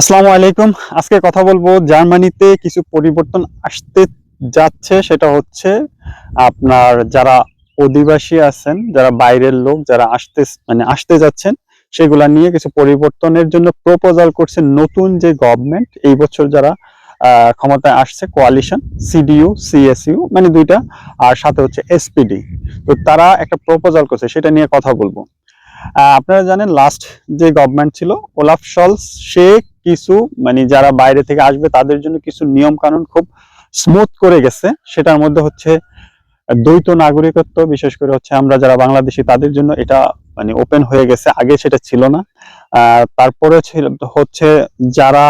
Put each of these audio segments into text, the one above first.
আসসালামু আলাইকুম। আজকে কথা বলব জার্মানিতে কিছু পরিবর্তন আসতে যাচ্ছে, সেটা হচ্ছে আপনার যারা অধিবাসী আছেন, যারা বাইরের লোক, যারা আসতে মানে আসতে যাচ্ছেন, সেগুলা নিয়ে কিছু পরিবর্তনের জন্য প্রপোজাল করছে নতুন যে গভর্নমেন্ট এই বছর যারা ক্ষমতায় আসছে কোয়ালিশন সিডিইউ সিএসইউ মানে দুইটা, আর সাথে হচ্ছে এসপিডি তো তারা একটা প্রপোজাল করছে, সেটা নিয়ে কথা বলব। আপনারা জানেন লাস্ট যে গভর্নমেন্ট ছিল, ওলাফ শলস, সে কিছু মানে যারা বাইরে থেকে আসবে তাদের জন্য কিছু নিয়ম কানুন খুব স্মুথ করে গেছে। সেটার মধ্যে হচ্ছে দ্বৈত নাগরিকত্ব, বিশেষ করে হচ্ছে আমরা যারা বাংলাদেশি তাদের জন্য এটা মানে ওপেন হয়ে গেছে। আগে সেটা ছিল না। তারপরে ছিল, হচ্ছে যারা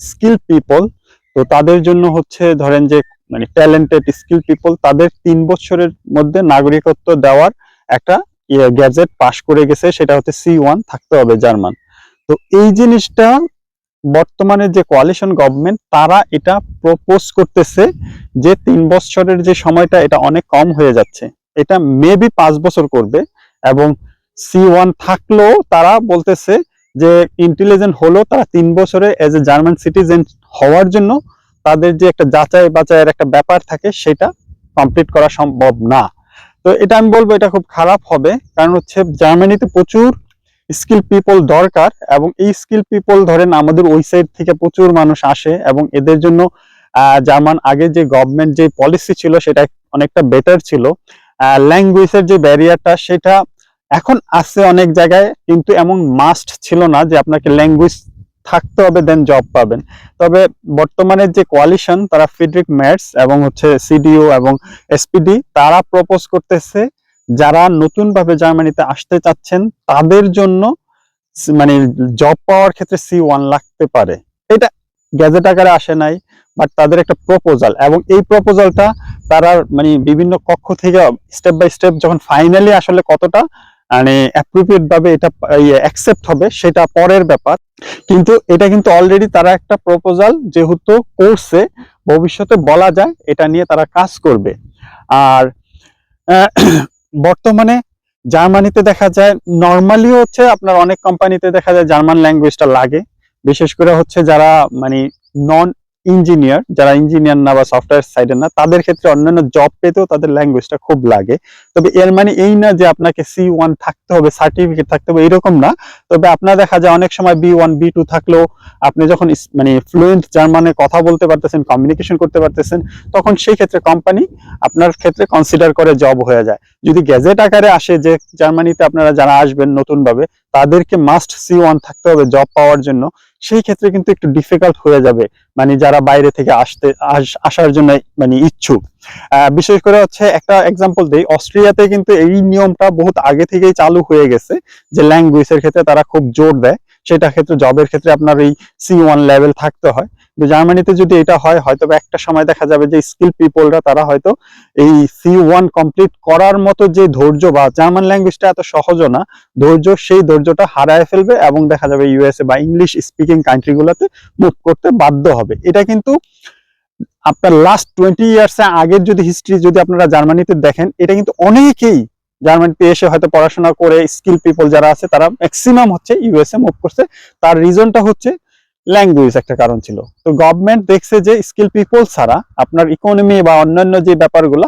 স্কিল পিপল তো তাদের জন্য হচ্ছে ধরেন যে মানে ট্যালেন্টেড স্কিল পিপল তাদের তিন বছরের মধ্যে নাগরিকত্ব দেওয়ার একটা গ্যাজেট পাশ করে গেছে, সেটা হচ্ছে সি ওয়ান থাকতে হবে জার্মান। তো এই জিনিসটা বর্তমানে যে কোয়ালিশন গভর্নমেন্ট তারা এটা প্রপোজ করতেছে যে তিন বছরের যে সময়টা, এটা অনেক কম হয়ে যাচ্ছে। এটা মেবি পাঁচ বছর করবে এবং সি ওয়ান থাকলেও তারা বলতেছে যে ইন্টেলিজেন্ট হলো তারা তিন বছরে এজ এ জার্মান সিটিজেন হওয়ার জন্য তাদের যে একটা যাচাই বাচাইয়ের একটা ব্যাপার থাকে, সেটা কমপ্লিট করা সম্ভব না। তো এটা আমি বলব এটা খুব খারাপ হবে, কারণ হচ্ছে জার্মানিতে প্রচুর স্কিল পিপল দরকার এবং এই স্কিল পিপল ধরেন আমাদের ওই সাইড থেকে প্রচুর মানুষ আসে এবং এদের জন্য জার্মান আগে যে গভর্নমেন্ট যে পলিসি ছিল সেটা অনেকটা বেটার ছিল। ল্যাঙ্গুয়েজের যে ব্যারিয়ারটা সেটা এখন আছে অনেক জায়গায়, কিন্তু এমন মাস্ট ছিল না যে আপনাকে ল্যাঙ্গুয়েজ থাকতে হবে দেন জব পাবেন। তবে বর্তমানে যে কোয়ালিশন তারা ফিডরিক ম্যাটস এবং হচ্ছে সিডিও এবং এসপিডি তারা প্রপোজ করতেছে যারা নতুন ভাবে জার্মানিতে আসতে চাচ্ছেন, তাদের জন্য মানে জব পাওয়ার ক্ষেত্রে সি ওয়ান লাগতে পারে। এটা গ্যাজেট আকারে আসে নাই বাট তাদের একটা প্রপোজাল এবং এই প্রপোজালটা তারা মানে বিভিন্ন কক্ষ থেকে স্টেপ বাই স্টেপ যখন ফাইনালি আসলে কতটা মানে অ্যাপ্রোপ্রিয়েট ভাবে এটা অ্যাকসেপ্ট হবে, সেটা পরের ব্যাপার। কিন্তু এটা কিন্তু অলরেডি তারা একটা প্রপোজাল যেহেতু করছে ভবিষ্যতে বলা যায়, এটা নিয়ে তারা কাজ করবে। আর বর্তমানে জার্মানিতে দেখা যায় নর্মালি হচ্ছে আপনার অনেক কোম্পানিতে দেখা যায় জার্মান ল্যাঙ্গুয়েজটা লাগে। বিশেষ করে হচ্ছে যারা মানে নন ইঞ্জিনিয়ার, যারা ইঞ্জিনিয়ার না বা সফটওয়্যার সাইডের না, তাদের ক্ষেত্রে অন্যান্য জব পেতেও তাদের ল্যাঙ্গুয়েজটা খুব লাগে। তবে এর মানে এই না যে আপনাকে সি ওয়ান থাকতে হবে সার্টিফিকেট থাকতে হবে, এরকম না। তবে আপনার দেখা যায় অনেক সময় বি ওয়ান বি টু থাকলেও আপনি যখন মানে ফ্লুয়েন্ট জার্মানে কথা বলতে পারতেছেন কমিউনিকেশন করতে পারতেছেন, তখন সেই ক্ষেত্রে কোম্পানি আপনার ক্ষেত্রে কনসিডার করে জব হয়ে যায়। যদি গ্যাজেট আকারে আসে যে জার্মানিতে আপনারা যারা আসবেন নতুন ভাবে তাদেরকে মাস্ট সি ওয়ান থাকতে হবে জব পাওয়ার জন্য। সেই ক্ষেত্রে কিন্তু একটু ডিফিকাল্ট হয়ে যাবে মানে যারা বাইরে থেকে আসতে, আস- আসার জন্য মানে ইচ্ছুক। বিশেষ করে হচ্ছে একটা এক্সাম্পল দিই, অস্ট্রিয়াতে কিন্তু এই নিয়মটা বহুত আগে থেকেই চালু হয়ে গেছে, যে ল্যাঙ্গুয়েজের ক্ষেত্রে তারা খুব জোর দেয়। সেটা ক্ষেত্রে জবের ক্ষেত্রে আপনার এই সি ওয়ান লেভেল থাকতে হয়। জার্মানিতে যদি এটা হয় হয়তো একটা সময় দেখা যাবে যে স্কিল পিপলরা তারা হয়তো এই সি ওয়ান কমপ্লিট করার মতো যে ধৈর্য বা জার্মান ল্যাঙ্গুয়েজটা এত সহজও না, ধৈর্য, সেই ধৈর্যটা হারায় ফেলবে এবং দেখা যাবে ইউএসএ বা ইংলিশ স্পিকিং কান্ট্রিগুলোতে মুভ করতে বাধ্য হবে। এটা কিন্তু আপনার লাস্ট টোয়েন্টি ইয়ার্স আগের যদি হিস্ট্রি যদি আপনারা জার্মানিতে দেখেন, এটা কিন্তু অনেকেই জার্মানিতে এসে হয়তো পড়াশোনা করে, স্কিল পিপল যারা আছে, তারা ম্যাক্সিমাম হচ্ছে ইউএসএ মুভ করছে। তার রিজনটা হচ্ছে ল্যাঙ্গুয়েজ একটা কারণ ছিল। তো গভর্নমেন্ট দেখছে যে স্কিল পিপল ছাড়া আপনার ইকোনমি বা অন্যান্য যে ব্যাপারগুলো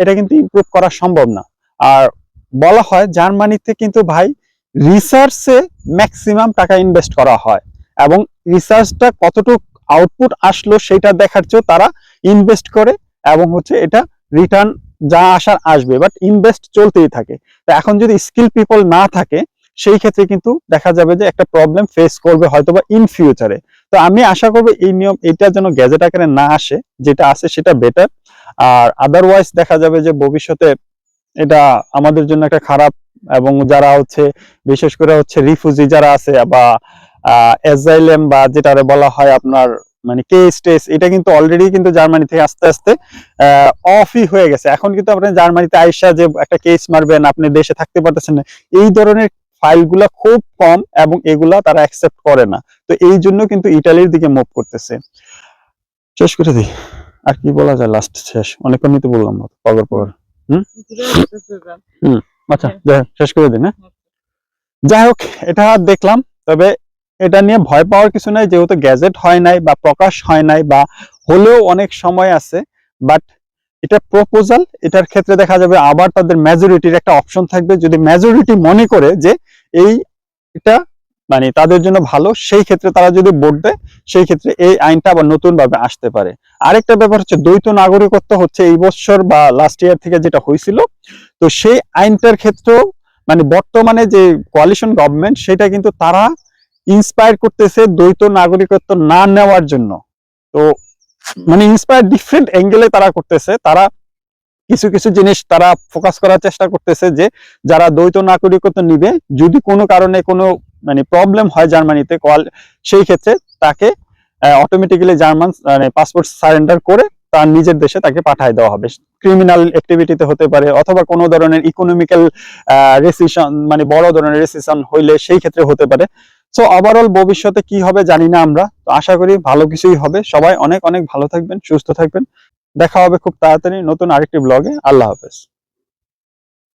এটা কিন্তু ইমপ্রুভ করা সম্ভব না। আর বলা হয় জার্মানিতে কিন্তু ভাই রিসার্চে ম্যাক্সিমাম টাকা ইনভেস্ট করা হয় এবং রিসার্চটা কতটুকু আউটপুট আসলো সেটা দেখার চেয়েও তারা ইনভেস্ট করে এবং হচ্ছে এটা রিটার্ন যা আসার আসবে। বাট ইনভেস্ট চলতেই থাকে। তো এখন যদি স্কিল পিপল না থাকে সেই ক্ষেত্রে কিন্তু দেখা যাবে যে একটা প্রবলেম ফেস করবে হয়তোবা ইন ফিউচারে তো আমি আশা করব এই নিয়ম এটা যেন গ্যাজেট আকারে না আসে, যেটা আছে সেটা বেটার আর আদারওয়াইজ দেখা যাবে যে ভবিষ্যতে এটা আমাদের জন্য একটা খারাপ এবং যারা হচ্ছে, বিশেষ করে হচ্ছে রিফিউজি যারা আছে বা এজাইলেম বা যেটা বলা হয় আপনার মানে কেস টেস এটা কিন্তু অলরেডি কিন্তু জার্মানি থেকে আস্তে আস্তে অফই হয়ে গেছে। এখন কিন্তু আপনি জার্মানিতে আইসা যে একটা কেস মারবেন, আপনি দেশে থাকতে পারতেছেন না। এই ধরনের ফাইলগুলা খুব কম এবং এগুলা তারা অ্যাকসেপ্ট করে না। তো এই জন্য কিন্তু ইটালির দিকে মুভ করতেছে। শেষ করে দিই। আর কি বলা যায় লাস্ট শেষ? অনেকক্ষণই তো বললাম পগর পগর আচ্ছা যাই শেষ করে দিন হ্যাঁ যাই হোক এটা দেখলাম তবে এটা নিয়ে ভয় পাওয়ার কিছু নাই যেহেতু গ্যাজেট হয় নাই বা প্রকাশ হয় নাই বা হলেও অনেক সময় আছে বাট এটা প্রপোজাল এটার ক্ষেত্রে দেখা যাবে আবার তাদের মেজরিটির একটা অপশন থাকবে। যদি মেজরিটি মনে করে যে এই এটা মানে তাদের জন্য ভালো, সেই ক্ষেত্রে তারা যদি ভোট দেয়, সেই ক্ষেত্রে এই আইনটা আবার নতুন ভাবে আসতে পারে। আরেকটা ব্যাপার হচ্ছে, দ্বৈত নাগরিকত্ব হচ্ছে এই বছর বা লাস্ট ইয়ার থেকে যেটা হয়েছিল, তো সেই আইনটার ক্ষেত্রেও মানে বর্তমানে যে কোয়ালিশন গভর্নমেন্ট সেটা কিন্তু তারা ইন্সপায়ার করতেছে দ্বৈত নাগরিকত্ব না নেওয়ার জন্য। তো মানে ইন্সপায়ার ডিফারেন্ট অ্যাঙ্গেলে তারা করতেছে, তারা কিছু কিছু জিনিস তারা ফোকাস করার চেষ্টা করতেছে যে যারা দ্বৈত নাগরিকত্ব নিবে, যদি কোনো কারণে কোনো মানে প্রবলেম হয় জার্মানিতে সেই ক্ষেত্রে তাকে অটোমেটিক্যালি জার্মান মানে পাসপোর্ট সারেন্ডার করে তার নিজের দেশে তাকে পাঠিয়ে দেওয়া হবে। ক্রিমিনাল অ্যাক্টিভিটিতে হতে পারে অথবা কোনো ধরনের ইকোনমিক্যাল রেসিশন মানে বড় ধরনের রেসিশন হইলে সেই ক্ষেত্রে হতে পারে। সো ওভারঅল ভবিষ্যতে কি হবে জানি না আমরা। তো আশা করি ভালো কিছুই হবে। সবাই অনেক অনেক ভালো থাকবেন, সুস্থ থাকবেন। দেখা হবে খুব তাড়াতাড়ি নতুন আরেকটি ব্লগে আল্লাহ হাফেজ।